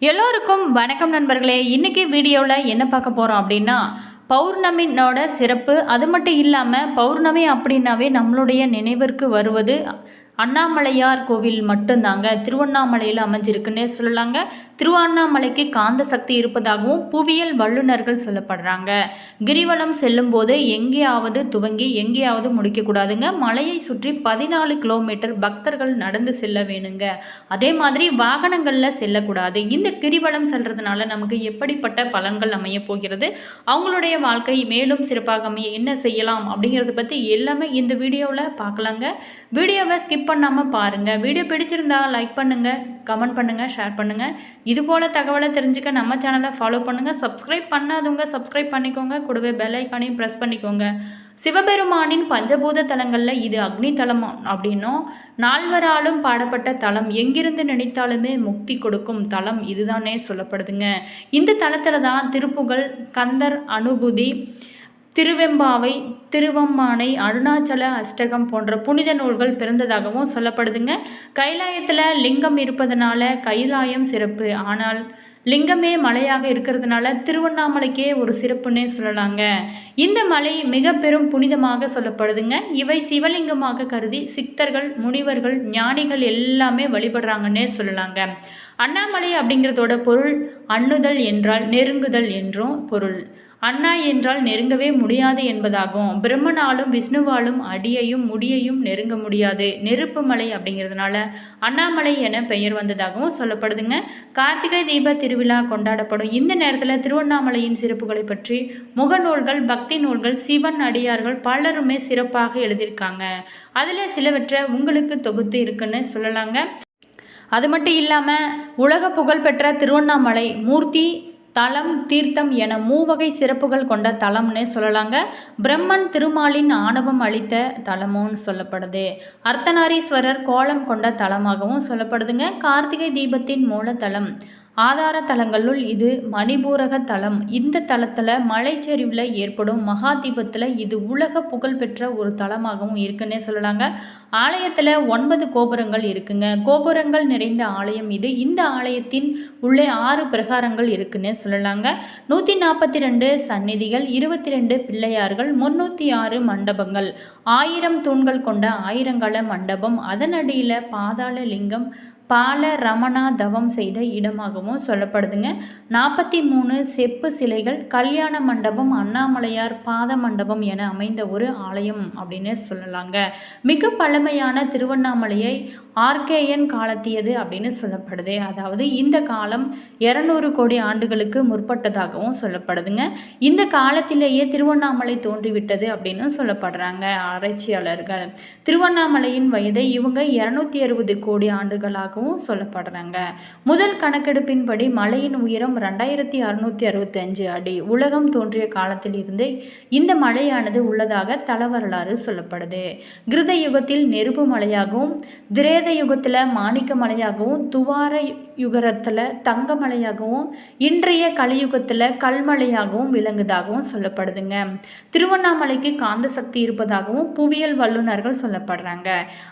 எல்லோருக்கும் வணக்கம் நண்பர்களே. இன்றைக்கி வீடியோவில் என்ன பார்க்க போகிறோம் அப்படின்னா பௌர்ணமினோட சிறப்பு. அது மட்டும் இல்லாமல் பௌர்ணமி அப்படின்னாவே நம்மளுடைய நினைவிற்கு வருவது அண்ணாமலையார் கோவில் மட்டும்தாங்க. திருவண்ணாமலையில் அமைஞ்சிருக்குன்னே சொல்லலாங்க. திருவண்ணாமலைக்கு காந்த சக்தி இருப்பதாகவும் புவியியல் வல்லுநர்கள் சொல்லப்படுறாங்க. கிரிவலம் செல்லும்போது எங்கேயாவது துவங்கி எங்கேயாவது முடிக்கக்கூடாதுங்க. மலையை சுற்றி பதினாலு கிலோமீட்டர் பக்தர்கள் நடந்து செல்ல வேணுங்க. அதே மாதிரி வாகனங்களில் செல்லக்கூடாது. இந்த கிரிவலம் செல்றதுனால நமக்கு எப்படிப்பட்ட பலன்கள் அமைய போகிறது? அவங்களுடைய வாழ்க்கை மேலும் சிறப்பாக அமைய என்ன செய்யலாம் அப்படிங்கிறத பற்றி எல்லாமே இந்த வீடியோவில் பார்க்கலாங்க. வீடியோவை ஸ்கிப் பண்ணாமல் பாருங்கள் வீடியோ பிடிச்சிருந்தா லைக் பண்ணுங்கள் கமெண்ட் பண்ணுங்கள் ஷேர் பண்ணுங்கள் இது போல் தகவலை தெரிஞ்சுக்க நம்ம சேனலை ஃபாலோ பண்ணுங்கள் சப்ஸ்கிரைப் பண்ணாதவங்க சப்ஸ்கிரைப் பண்ணிக்கோங்க. கூடவே பெல் ஐக்கானையும் ப்ரெஸ் பண்ணிக்கோங்க. சிவபெருமானின் பஞ்சபூத தலங்களில் இது அக்னி தலம் அப்படின்னும். நால்வராலும் பாடப்பட்ட தலம் எங்கிருந்து நினைத்தாலுமே முக்தி கொடுக்கும் தலம் இதுதானே சொல்லப்படுதுங்க. இந்த தலத்தில் தான் திருப்புகழ் கந்தர் அனுபூதி திருவெம்பாவை திருவம்மானை அருணாச்சல அஷ்டகம் போன்ற புனித நூல்கள் பிறந்ததாகவும் சொல்லப்படுதுங்க. கைலாயத்தில் லிங்கம் இருப்பதனால கைலாயம் சிறப்பு. ஆனால் லிங்கமே மலையாக இருக்கிறதுனால திருவண்ணாமலைக்கே ஒரு சிறப்புன்னே சொல்லலாங்க. இந்த மலை மிக பெரும் புனிதமாக சொல்லப்படுதுங்க. இவை சிவலிங்கமாக கருதி சித்தர்கள் முனிவர்கள் ஞானிகள் எல்லாமே வழிபடுறாங்கன்னே சொல்லலாங்க. அண்ணாமலை அப்படிங்கிறதோட பொருள் அண்ணுதல் என்றால் நெருங்குதல் என்றும் பொருள். அண்ணா என்றால் நெருங்கவே முடியாது என்பதாகும். பிரம்மனாலும் விஷ்ணுவாலும் அடியையும் முடியையும் நெருங்க முடியாது. நெருப்பு மலை அப்படிங்கிறதுனால அண்ணாமலை என பெயர் வந்ததாகவும் சொல்லப்படுதுங்க. கார்த்திகை தீப திருவிழா கொண்டாடப்படும். இந்த நேரத்தில் திருவண்ணாமலையின் சிறப்புகளை பற்றி முகநூல்கள் பக்தி நூல்கள் சிவன் அடியார்கள் பலருமே சிறப்பாக எழுதியிருக்காங்க. அதில் சிலவற்றை உங்களுக்கு தொகுத்து இருக்குன்னு சொல்லலாங்க. அது மட்டும் இல்லாமல் உலக புகழ்பெற்ற திருவண்ணாமலை மூர்த்தி தலம் தீர்த்தம் என மூவகை சிறப்புகள் கொண்ட தலம்னு சொல்லலாங்க. பிரம்மன் திருமாலின் ஆணவம் அளித்த தலமும் சொல்லப்படுது. அர்த்தநாரீஸ்வரர் கோலம் கொண்ட தலமாகவும் சொல்லப்படுதுங்க. கார்த்திகை தீபத்தின் மூலத்தலம் ஆதார தலங்களுள் இது மணிபூரக தலம். இந்த தலத்தில் மலைச்சரிவில் ஏற்படும் மகா தீபத்தில் இது உலக புகழ்பெற்ற ஒரு தலமாகவும் இருக்குன்னே சொல்லலாங்க. ஆலயத்தில் ஒன்பது கோபுரங்கள் இருக்குங்க. கோபுரங்கள் நிறைந்த ஆலயம் இது. இந்த ஆலயத்தின் உள்ளே ஆறு பிரகாரங்கள் இருக்குன்னே சொல்லலாங்க. நூற்றி நாற்பத்தி ரெண்டு சந்நிதிகள் இருபத்தி ரெண்டு பிள்ளையார்கள் முன்னூற்றி ஆறு மண்டபங்கள். ஆயிரம் தூண்கள் கொண்ட ஆயிரங்கால மண்டபம். அதனடியில் பாதாள லிங்கம் பால ரமணா தவம் செய்த இடமாகவும் சொல்லப்படுதுங்க. நாற்பத்தி மூணு செப்பு சிலைகள் கல்யாண மண்டபம் அண்ணாமலையார் பாத மண்டபம் என அமைந்த ஒரு ஆலயம் அப்படின்னு சொல்லலாங்க. மிக பழமையான திருவண்ணாமலையை ஆர்கேஎன் காலத்தியது அப்படின்னு சொல்லப்படுது. அதாவது இந்த காலம் இரநூறு கோடி ஆண்டுகளுக்கு முற்பட்டதாகவும் சொல்லப்படுதுங்க. இந்த காலத்திலேயே திருவண்ணாமலை தோன்றிவிட்டது அப்படின்னு சொல்லப்படுறாங்க ஆராய்ச்சியாளர்கள். திருவண்ணாமலையின் வயதை இவங்க இரநூத்தி அறுபது கோடி ஆண்டுகளாக உள்ளதாகவும் சொல்லப்படுறாங்க. முதல் கணக்கெடுப்பின்படி மலையின் உயரம் ரெண்டாயிரத்தி அறுநூத்தி அறுபத்தி அஞ்சு அடி. உலகம் தோன்றிய காலத்தில் இருந்து இந்த மலையானது உள்ளதாக தல வரலாறு சொல்லப்படுது. கிருத யுகத்தில் நெருப்பு மலையாகவும் திரேத யுகத்தில் மாணிக்க மலையாகவும் துவார யுகரத்தில் தங்க மலையாகவும் இன்றைய கலியுகத்தில் கல்மலையாகவும் விளங்குதாகவும் சொல்லப்படுதுங்க. திருவண்ணாமலைக்கு காந்த சக்தி இருப்பதாகவும் புவியியல் வல்லுநர்கள் சொல்லப்படுறாங்க.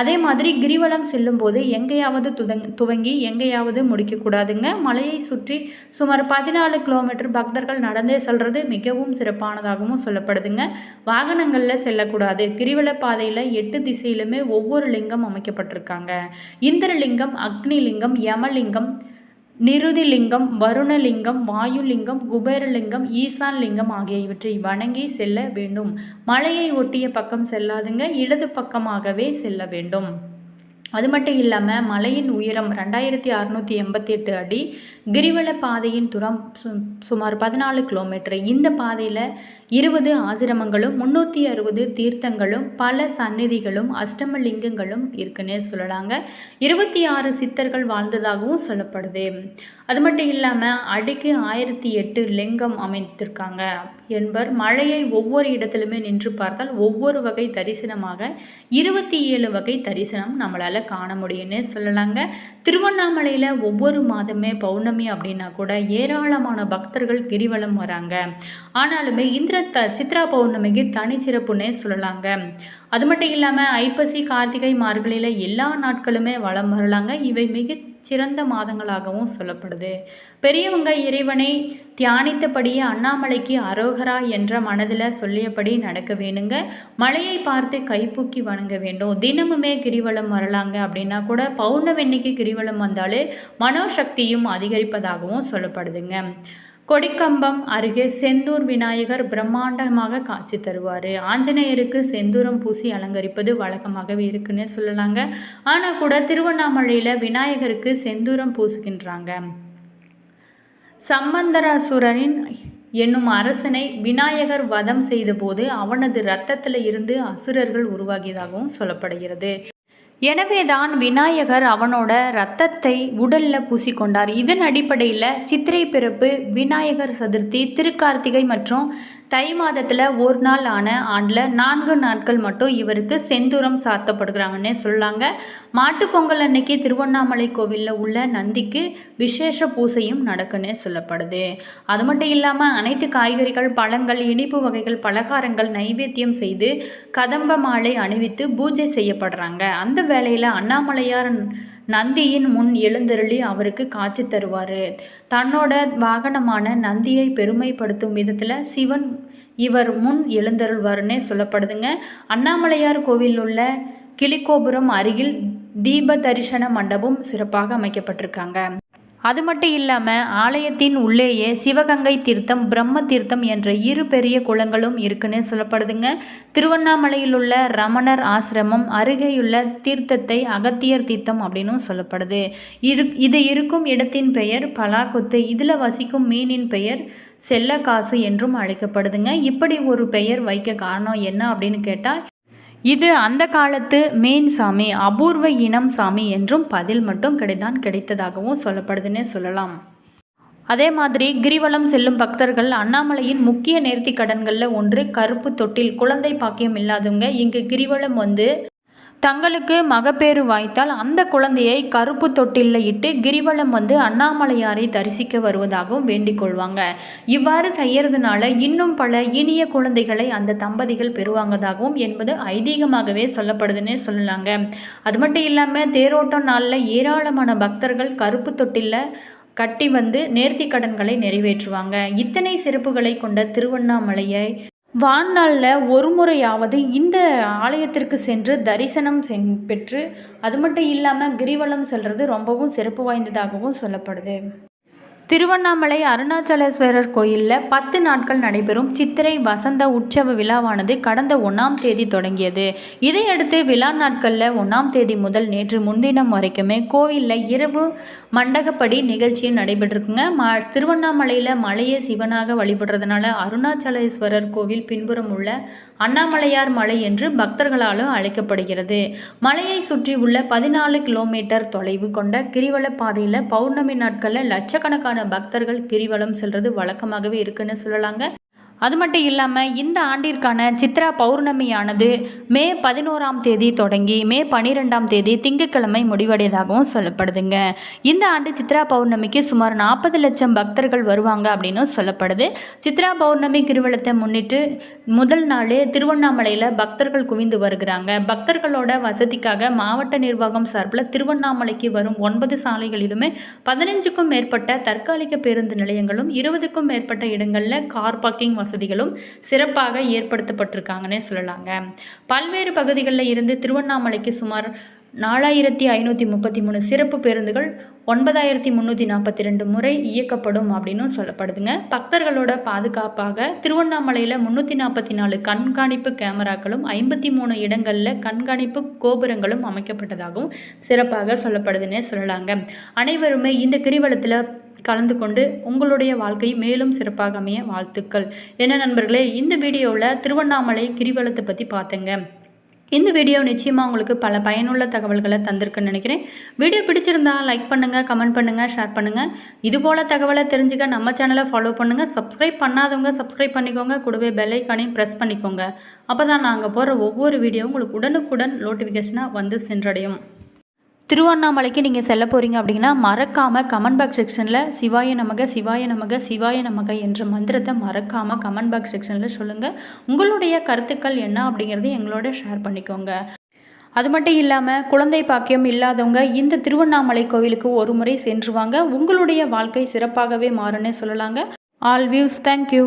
அதே மாதிரி கிரிவலம் செல்லும்போது எங்கேயாவது துவங் துவங்கி எங்கேயாவது முடிக்கக்கூடாதுங்க மலையை சுற்றி சுமார் பதினாலு கிலோமீட்டர் பக்தர்கள் நடந்தே செல்வது மிகவும் சிறப்பானதாகவும் சொல்லப்படுதுங்க. வாகனங்களில் செல்லக்கூடாது. கிரிவல பாதையில் எட்டு திசையிலுமே ஒவ்வொரு லிங்கம் அமைக்கப்பட்டிருக்காங்க. இந்திரலிங்கம் அக்னிலிங்கம் யமலிங்கம் நிருதிலிங்கம் வருணலிங்கம் வாயுலிங்கம் குபேரலிங்கம் ஈசான் லிங்கம் ஆகியவற்றை வணங்கி செல்ல வேண்டும். மலையை ஒட்டிய பக்கம் செல்லாதுங்க. இடது பக்கமாகவே செல்ல வேண்டும். அது மட்டும் இல்லாமல் மலையின் உயரம் ரெண்டாயிரத்தி அறநூற்றி எண்பத்தி எட்டு அடி கிரிவல பாதையின் துரம் சு சுமார் பதினாலு கிலோமீட்டர் இந்த பாதையில் இருபது ஆசிரமங்களும் முந்நூற்றி அறுபது தீர்த்தங்களும் பல சந்நிதிகளும் அஷ்டமலிங்கங்களும் இருக்குன்னே சொல்லலாங்க. இருபத்தி ஆறு சித்தர்கள் வாழ்ந்ததாகவும் சொல்லப்படுது. அது மட்டும் இல்லாமல் அடிக்கு ஆயிரத்தி எட்டு லிங்கம் அமைத்திருக்காங்க என்பர் மழையை ஒவ்வொரு இடத்திலுமே நின்று பார்த்தால் ஒவ்வொரு வகை தரிசனமாக இருபத்தி ஏழு வகை தரிசனம் நம்மளால் காண முடியும்னு சொல்லலாங்க. திருவண்ணாமலையில் ஒவ்வொரு மாதமே பௌர்ணமி அப்படின்னா கூட ஏராளமான பக்தர்கள் கிரிவலம் வராங்க. ஆனாலுமே இந்த த சித்ரா பௌர்ணமிக்கு தனிச்சிறப்புன்னே சொல்லலாங்க. அது மட்டும் இல்லாமல் ஐப்பசி கார்த்திகை மார்கழியில் எல்லா நாட்களுமே வளம் வரலாங்க. இவை மிக சிறந்த மாதங்களாகவும் சொல்லப்படுது. பெரியவங்க இறைவனை தியானித்தபடியே அண்ணாமலைக்கு அரோகரா என்ற மனதில் சொல்லியபடி நடக்க வேணுங்க. மலையை பார்த்து கைப்பூக்கி வணங்க வேண்டும். தினமுமே கிரிவலம் வரலாங்க அப்படின்னா கூட பௌர்ணமின்னைக்கு கிரிவலம் வந்தாலே மனோசக்தியும் அதிகரிப்பதாகவும் சொல்லப்படுதுங்க. கொடிக்கம்பம் அருகே செந்தூர் விநாயகர் பிரம்மாண்டமாக காட்சி தருவார். ஆஞ்சநேயருக்கு செந்தூரம் பூசி அலங்கரிப்பது வழக்கமாகவே இருக்குன்னு சொல்லலாங்க. ஆனால் கூட திருவண்ணாமலையில் விநாயகருக்கு செந்தூரம் பூசுகின்றாங்க. சம்பந்தராசுரனின் என்னும் அரசனை விநாயகர் வதம் செய்தபோது அவனது இரத்தத்தில் இருந்து அசுரர்கள் உருவாகியதாகவும் சொல்லப்படுகிறது. எனவேதான் விநாயகர் அவனோட ரத்தத்தை உடல்ல பூசிக்கொண்டார். இதன் அடிப்படையில் சித்திரை பிறப்பு விநாயகர் சதுர்த்தி திருக்கார்த்திகை மற்றும் தை மாதத்தில் ஒரு நாள் ஆன ஆண்டில் நான்கு நாட்கள் மட்டும் இவருக்கு செந்தூரம் சாத்தப்படுகிறாங்கன்னே சொல்லாங்க. மாட்டுப்பொங்கல் அன்னைக்கு திருவண்ணாமலை கோவிலில் உள்ள நந்திக்கு விசேஷ பூசையும் நடக்குன்னே சொல்லப்படுது. அது மட்டும் இல்லாமல் அனைத்து காய்கறிகள் பழங்கள் இனிப்பு வகைகள் பலகாரங்கள் நைவேத்தியம் செய்து கதம்ப மாலை அணிவித்து பூஜை செய்யப்படுறாங்க. அந்த வேளையில் அண்ணாமலையார் நந்தியின் முன் எழுந்தருளி அவருக்கு காட்சி தருவார். தன்னோட வாகனமான நந்தியை பெருமைப்படுத்தும் விதத்தில் சிவன் இவர் முன் எழுந்தருள்வார்னே சொல்லப்படுதுங்க. அண்ணாமலையார் கோவில் உள்ள கிளிக்கோபுரம் அருகில் தீப தரிசன மண்டபம் சிறப்பாக அமைக்கப்பட்டிருக்காங்க. அது மட்டும் இல்லாமல் ஆலயத்தின் உள்ளேயே சிவகங்கை தீர்த்தம் பிரம்ம தீர்த்தம் என்ற இரு பெரிய குளங்களும் இருக்குன்னு சொல்லப்படுதுங்க. திருவண்ணாமலையில் உள்ள ரமணர் ஆசிரமம் அருகேயுள்ள தீர்த்தத்தை அகத்தியர் தீர்த்தம் அப்படின்னும் சொல்லப்படுது. இரு இது இருக்கும் இடத்தின் பெயர் பலாக்கொத்து. இதில் வசிக்கும் மீனின் பெயர் செல்லக்காசு என்றும் அழைக்கப்படுதுங்க. இப்படி ஒரு பெயர் வைக்க காரணம் என்ன அப்படின்னு கேட்டால் இது அந்த காலத்து மீன் சாமி அபூர்வ இனம் சாமி என்றும் பதில் மட்டும் கிடைத்தான் கிடைத்ததாகவும் சொல்லப்படுதுன்னே சொல்லலாம். அதே மாதிரி கிரிவலம் செல்லும் பக்தர்கள் அண்ணாமலையின் முக்கிய நேர்த்தி கடன்களில் ஒன்று கருப்பு தொட்டில் குழந்தை பாக்கியம் இல்லாதவங்க. இங்கு கிரிவலம் வந்து தங்களுக்கு மகப்பேறு வாய்த்தால் அந்த குழந்தையை கருப்பு தொட்டிலில் இட்டு கிரிவலம் வந்து அண்ணாமலையாரை தரிசிக்க வருவதாகவும் வேண்டிக் கொள்வாங்க. இவ்வாறு செய்யறதுனால இன்னும் பல இனிய குழந்தைகளை அந்த தம்பதிகள் பெறுவாங்கதாகவும் என்பது ஐதீகமாகவே சொல்லப்படுதுன்னே சொல்லலாங்க. அது மட்டும் இல்லாமல் தேரோட்டம் நாளில் ஏராளமான பக்தர்கள் கருப்பு தொட்டிலில் கட்டி வந்து நேர்த்தி கடன்களை நிறைவேற்றுவாங்க. இத்தனை சிறப்புகளை கொண்ட திருவண்ணாமலையை வாழ்நாளில் ஒரு முறையாவது இந்த ஆலயத்திற்கு சென்று தரிசனம் சென் பெற்று அது மட்டும் இல்லாமல் கிரிவலம் செல்வது ரொம்பவும் சிறப்பு வாய்ந்ததாகவும் சொல்லப்படுது. திருவண்ணாமலை அருணாச்சலேஸ்வரர் கோயிலில் பத்து நாட்கள் நடைபெறும் சித்திரை வசந்த உற்சவ விழாவானது கடந்த ஒன்றாம் தேதி தொடங்கியது. இதையடுத்து விழா நாட்களில் ஒன்றாம் தேதி முதல் நேற்று முன்தினம் வரைக்குமே கோவிலில் இரவு மண்டகப்படி நிகழ்ச்சியும் நடைபெற்றிருக்குங்க. ம திருவண்ணாமலையில் மலையை சிவனாக வழிபடுறதுனால அருணாச்சலேஸ்வரர் கோவில் பின்புறம் உள்ள அண்ணாமலையார் மலை என்று பக்தர்களாலும் அழைக்கப்படுகிறது. மலையை சுற்றி உள்ள பதினாலு கிலோமீட்டர் தொலைவு கொண்ட கிரிவல பாதையில் பௌர்ணமி நாட்களில் லட்சக்கணக்கான பக்தர்கள் கிரிவலம் செல்வது வழக்கமாகவே இருக்குன்னு சொல்லலாங்க. அது மட்டும் இல்லாமல் இந்த ஆண்டிற்கான சித்ரா பௌர்ணமியானது மே பதினோராம் தேதி தொடங்கி மே பன்னிரெண்டாம் தேதி திங்கட்கிழமை முடிவடையதாகவும் சொல்லப்படுதுங்க. இந்த ஆண்டு சித்ரா பௌர்ணமிக்கு சுமார் நாற்பது லட்சம் பக்தர்கள் வருவாங்க அப்படின்னு சொல்லப்படுது. சித்ரா பௌர்ணமி கிருவலத்தை முன்னிட்டு முதல் நாளே திருவண்ணாமலையில் பக்தர்கள் குவிந்து வருகிறாங்க. பக்தர்களோட வசதிக்காக மாவட்ட நிர்வாகம் சார்பில் திருவண்ணாமலைக்கு வரும் ஒன்பது சாலைகளிலுமே பதினஞ்சுக்கும் மேற்பட்ட தற்காலிக பேருந்து நிலையங்களும் இருபதுக்கும் மேற்பட்ட இடங்களில் கார் பார்க்கிங் வசதிகளும் சிறப்பாக ஏற்படுத்தப்பட்டிருக்காங்கன்னே சொல்லலாங்க. பல்வேறு பகுதிகளில் இருந்து திருவண்ணாமலைக்கு சுமார் நாலாயிரத்தி ஐநூற்றி முப்பத்தி மூணு சிறப்பு பேருந்துகள் ஒன்பதாயிரத்தி முந்நூற்றி நாற்பத்தி ரெண்டு முறை இயக்கப்படும் அப்படின்னும் சொல்லப்படுதுங்க. பக்தர்களோட பாதுகாப்பாக திருவண்ணாமலையில் முந்நூற்றி நாற்பத்தி நாலு கண்காணிப்பு கேமராக்களும் ஐம்பத்தி மூணு இடங்களில் கண்காணிப்பு கோபுரங்களும் அமைக்கப்பட்டதாகவும் சிறப்பாக சொல்லப்படுதுன்னே சொல்லலாங்க. அனைவருமே இந்த கிரிவலத்தில் கலந்து கொண்டு உங்களுடைய வாழ்க்கை மேலும் சிறப்பாக அமைய வாழ்த்துக்கள். என்ன நண்பர்களே இந்த வீடியோவில் திருவண்ணாமலை கிரிவலத்தை பற்றி பார்த்தேங்க இந்த வீடியோ நிச்சயமாக உங்களுக்கு பல பயனுள்ள தகவல்களை தந்திருக்குன்னு நினைக்கிறேன். வீடியோ பிடிச்சிருந்தா லைக் பண்ணுங்கள் கமெண்ட் பண்ணுங்கள் ஷேர் பண்ணுங்கள் இதுபோல் தகவலை தெரிஞ்சுக்க நம்ம சேனலை ஃபாலோ பண்ணுங்கள் சப்ஸ்கிரைப் பண்ணாதவங்க சப்ஸ்கிரைப் பண்ணிக்கோங்க. கூடவே பெல்லைக்கானையும் ப்ரெஸ் பண்ணிக்கோங்க. அப்போ தான் நாங்கள் போடுற ஒவ்வொரு வீடியோவும் உங்களுக்கு உடனுக்குடன் நோட்டிஃபிகேஷனாக வந்து சென்றடையும். திருவண்ணாமலைக்கு நீங்கள் செல்ல போகிறீங்க அப்படின்னா மறக்காமல் கமெண்ட் பாக்ஸ் செக்ஷனில் சிவாய நமக சிவாய நமக சிவாய நமக என்ற மந்திரத்தை மறக்காமல் கமெண்ட் பாக்ஸ் செக்ஷனில் சொல்லுங்கள் உங்களுடைய கருத்துக்கள் என்ன அப்படிங்கிறத எங்களோட ஷேர் பண்ணிக்கோங்க. அது மட்டும் இல்லாமல் குழந்தை பாக்கியம் இல்லாதவங்க இந்த திருவண்ணாமலை கோவிலுக்கு ஒரு முறை சென்றுவாங்க உங்களுடைய வாழ்க்கை சிறப்பாகவே மாறுன்னு சொல்லலாங்க. All views thank you